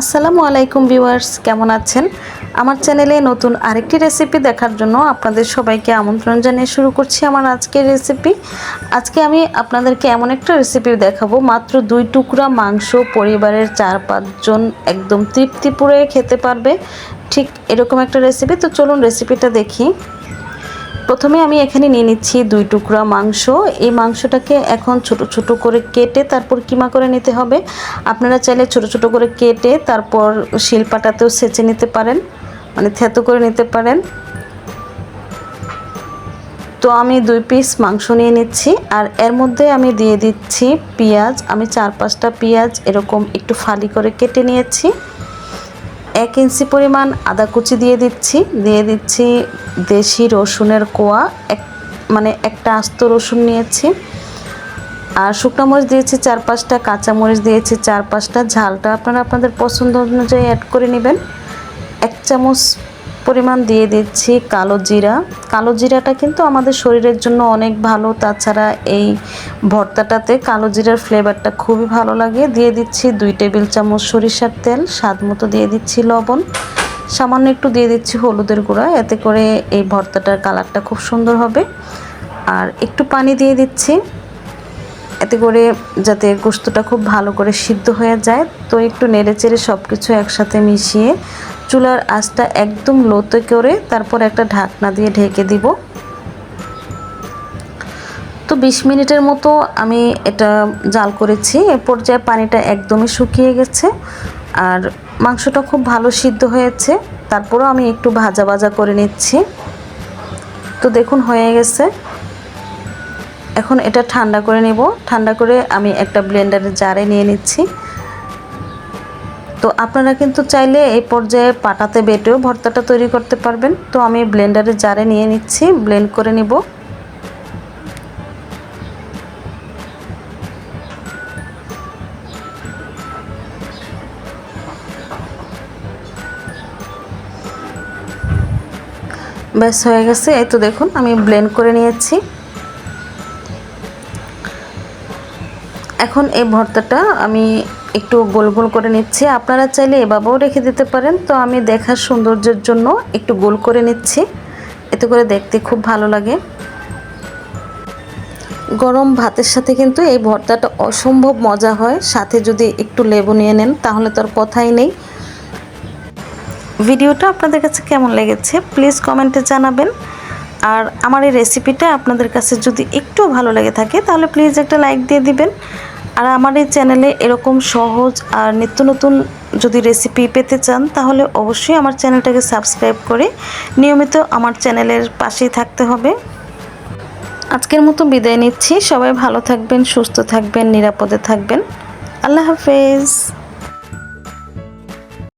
আসসালামু আলাইকুম ভিউয়ার্স, কেমন আছেন? আমার চ্যানেলে নতুন আরেকটি রেসিপি দেখার জন্য আপনাদের সবাইকে আমন্ত্রণ জানিয়ে শুরু করছি আমার আজকের রেসিপি। আজকে আমি আপনাদেরকে এমন একটা রেসিপি দেখাবো, মাত্র দুই টুকরা মাংস পরিবারের চার পাঁচজন একদম তৃপ্তি পুরে খেতে পারবে। ঠিক এরকম একটা রেসিপি, তো চলুন রেসিপিটা দেখি। প্রথমে আমি এখানে নিয়ে নিচ্ছি দুই টুকরা মাংস। এই মাংসটাকে এখন ছোট ছোট করে কেটে তারপর কিমা করে নিতে হবে। আপনারা চাইলে ছোট ছোট করে কেটে তারপর শিলপাটাতেও সেচে নিতে পারেন মানে থেতো করে নিতে পারেন। তো আমি দুই পিস মাংস নিয়ে নিচ্ছি, আর এর মধ্যে আমি দিয়ে দিচ্ছি পেঁয়াজ। আমি চার পাঁচটা পেঁয়াজ এরকম একটু ফালি করে কেটে নিয়েছি। এক ইঞ্চি পরিমাণ আদা কুচি দিয়ে দিচ্ছি। দিয়ে দিচ্ছি দেশি রসুনের কোয়া। এক মানে একটা আস্ত রসুন নিয়েছি। আর শুকনো মরিচ দিয়েছি চার পাঁচটা, কাঁচা মরিচ দিয়েছি চার পাঁচটা। ঝালটা আপনারা আপনাদের পছন্দ অনুযায়ী অ্যাড করে নেবেন। এক চামচ পরিমাণ দিয়ে দিচ্ছি কালো জিরা। কালো জিরাটা কিন্তু আমাদের শরীরের জন্য অনেক ভালো। তাছাড়া এই ভর্তাটাতে কালো জিরার ফ্লেভারটা খুবই ভালো লাগে। দিয়ে দিচ্ছি দুই টেবিল চামচ সরিষার তেল, স্বাদ মতো দিয়ে দিচ্ছি লবণ। সামান্য একটু দিয়ে দিচ্ছি হলুদের গুঁড়া, এতে করে এই ভর্তাটার কালারটা খুব সুন্দর হবে। আর একটু পানি দিয়ে দিচ্ছি। এতে করে যাতে গোস্তটা খুব ভালো করে সিদ্ধ হয়ে যায়, তো একটু নেড়ে চেড়ে সব কিছু একসাথে মিশিয়ে চুলার আঁচটা একদম লোতে করে তারপর একটা ঢাকনা দিয়ে ঢেকে দিব। তো বিশ মিনিটের মতো আমি এটা জাল করেছি, এ পর্যায়ে পানিটা একদমই শুকিয়ে গেছে আর মাংসটা খুব ভালো সিদ্ধ হয়েছে, তারপরও আমি একটু ভাজা ভাজা করে নিচ্ছি। তো দেখুন হয়ে গেছে। এখন এটা ঠান্ডা করে নেব। ঠান্ডা করে আমি একটা ব্লেন্ডারের জারে নিয়ে নিচ্ছি। তো আপনারা কিন্তু চাইলে এই পর্যায়ে পাটাতে বেটেও ভর্তাটা তৈরি করতে পারবেন। তো আমি ব্লেন্ডারের জারে নিয়ে নিচ্ছি ব্লেন্ড করে নিব। ব্যাস, হয়ে গেছে। এই তো দেখুন, আমি ব্লেন্ড করে নিয়েছি। এখন এই ভর্তাটা আমি একটু গোল গোল করে নিচ্ছি। আপনারা চাইলে এভাবেও রেখে দিতে পারেন। তো আমি দেখার সৌন্দর্যের জন্য একটু গোল করে নিচ্ছি। এতে করে দেখতে খুব ভালো লাগে। গরম ভাতের সাথে কিন্তু এই ভর্তাটা অসম্ভব মজা হয়। সাথে যদি একটু লেবু নিয়ে নেন, তাহলে তো আর কথাই নেই। ভিডিওটা আপনাদের কাছে কেমন লেগেছে, প্লিজ কমেন্টে জানাবেন। আর আমার এই রেসিপিটা আপনাদের কাছে যদি একটু ভালো লেগে থাকে, তাহলে প্লিজ একটা লাইক দিয়ে দিবেন। আর আমার এই চ্যানেলে এরকম সহজ আর নিত্য নতুন যদি রেসিপি পেতে চান, তাহলে অবশ্যই আমার চ্যানেলটাকে সাবস্ক্রাইব করে নিয়মিত আমার চ্যানেলের পাশেই থাকতে হবে। আজকের মতো বিদায় নিচ্ছি। সবাই ভালো থাকবেন, সুস্থ থাকবেন, নিরাপদে থাকবেন। আল্লাহ হাফেজ।